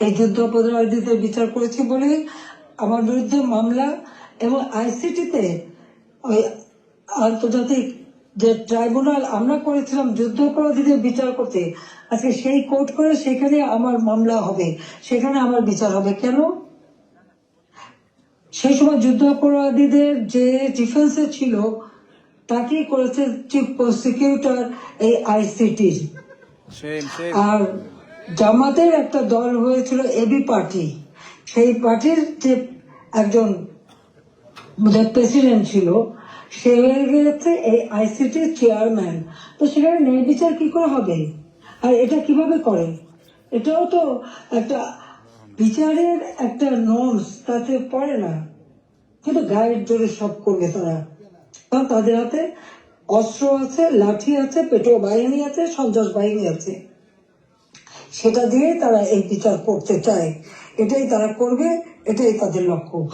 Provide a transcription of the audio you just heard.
এই যুদ্ধাপরাধীদের বিচার করেছি বলে আমার বিরুদ্ধে মামলা এবং আইসিটিতে ওই আন্তর্জাতিক যে ট্রাইব্যুনাল আমরা করেছিলাম যুদ্ধাপরাধীদের বিচার করতে। আজকে সেই কোর্ট করে সেখানে আমার মামলা হবে সেখানে আমার বিচার হবে। কেন? সেই সময় যুদ্ধ অপরাধীদের যে ডিফেন্সে ছিল তাকেই করেছে চিফ প্রসিকিউটর এই আইসিটির। আর জামাতের একটা দল হয়েছিল এবি পার্টি। সেই পার্টির যে একজন প্রেসিডেন্ট ছিল, সে হয়ে গেছে এই আইসিটির চেয়ারম্যান। তো সেখানে ন্যায় বিচার কি করে হবে? আর এটা কীভাবে করে? এটাও তো একটা বিচারের একটা নর্মস তাতে পড়ে না। কিন্তু গায়ের জোরে সব করবে তারা। কারণ তাদের হাতে অস্ত্র আছে, লাঠি আছে, পেট্রোল বাহিনী আছে, সন্ত্রাস বাহিনী আছে। সেটা দিয়ে তারা এই বিচার করতে চায়। এটাই তারা করবে এটাই তাদের লক্ষ্য।